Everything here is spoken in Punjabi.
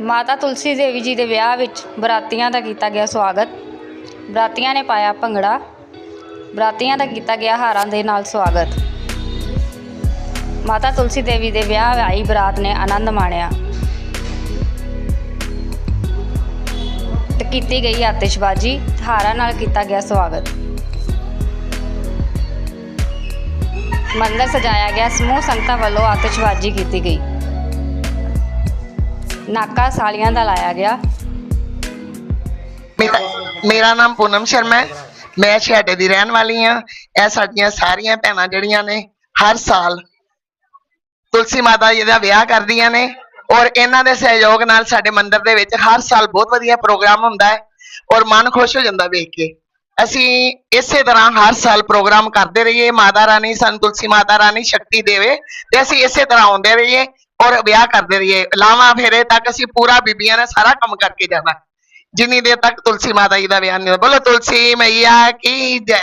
ਮਾਤਾ ਤੁਲਸੀ ਦੇਵੀ ਜੀ ਦੇ ਵਿਆਹ ਵਿੱਚ ਬਰਾਤੀਆਂ ਦਾ ਕੀਤਾ ਗਿਆ ਸਵਾਗਤ। ਬਰਾਤੀਆਂ ਨੇ ਪਾਇਆ ਭੰਗੜਾ। ਬਰਾਤੀਆਂ ਦਾ ਕੀਤਾ ਗਿਆ ਹਾਰਾਂ ਦੇ ਨਾਲ ਸਵਾਗਤ। ਮਾਤਾ ਤੁਲਸੀ ਦੇਵੀ ਦੇ ਵਿਆਹ ਆਈ ਬਰਾਤ ਨੇ ਆਨੰਦ ਮਾਣਿਆ। ਤੇ ਕੀਤੀ ਗਈ ਆਤਿਸ਼ਬਾਜ਼ੀ ਹਾਰਾਂ ਨਾਲ ਕੀਤਾ ਗਿਆ ਸਵਾਗਤ। ਮੰਦਰ ਸਜਾਇਆ ਗਿਆ। ਸਮੂਹ ਸੰਗਤਾਂ ਵੱਲੋਂ ਆਤਿਸ਼ਬਾਜ਼ੀ ਕੀਤੀ ਗਈ। ਨਾਕਾ ਸਾਲੀਆਂ ਦਾ ਲਾਇਆ ਗਿਆ। ਮੇਰਾ ਮੇਰਾ ਨਾਮ ਪੂਨਮ ਸ਼ਰਮਾ ਹੈ। ਮੈਂ ਛੇੜੇ ਦੀ ਰਹਿਣ ਵਾਲੀ ਹਾਂ। ਇਹ ਸਾਡੀਆਂ ਸਾਰੀਆਂ ਭੈਣਾਂ ਜਿਹੜੀਆਂ ਨੇ, ਹਰ ਸਾਲ ਤੁਲਸੀ ਮਾਤਾ ਜੀ ਦਾ ਵਿਆਹ ਕਰਦੀਆਂ ਨੇ ਔਰ ਇਹਨਾਂ ਦੇ ਸਹਿਯੋਗ ਨਾਲ ਸਾਡੇ ਮੰਦਿਰ ਦੇ ਵਿੱਚ ਹਰ ਸਾਲ ਬਹੁਤ ਵਧੀਆ ਪ੍ਰੋਗਰਾਮ ਹੁੰਦਾ ਹੈ ਔਰ ਮਨ ਖੁਸ਼ ਹੋ ਜਾਂਦਾ ਵੇਖ ਕੇ। ਅਸੀਂ ਇਸੇ ਤਰ੍ਹਾਂ ਹਰ ਸਾਲ ਪ੍ਰੋਗਰਾਮ ਕਰਦੇ ਰਹੀਏ। ਮਾਤਾ ਰਾਣੀ ਸਾਨੂੰ ਤੁਲਸੀ ਮਾਤਾ ਰਾਣੀ ਸ਼ਕਤੀ ਦੇਵੇ ਤੇ ਅਸੀਂ ਇਸੇ ਤਰ੍ਹਾਂ ਆਉਂਦੇ ਰਹੀਏ। ਔਰ ਵਿਆਹ ਕਰਦੇ ਰਹੀਏ, ਲਾਵਾਂ ਫੇਰੇ ਤੱਕ ਅਸੀਂ ਪੂਰਾ ਬੀਬੀਆਂ ਨੇ ਸਾਰਾ ਕੰਮ ਕਰਕੇ ਜਾਣਾ। ਜਿੰਨੀ ਦੇਰ ਤੱਕ ਤੁਲਸੀ ਮਾਤਾ ਜੀ ਦਾ ਵਿਆਹ ਨਹੀਂ ਹੁੰਦਾ, ਬੋਲੋ ਤੁਲਸੀ ਮਈਆ ਕੀ ਜੈ।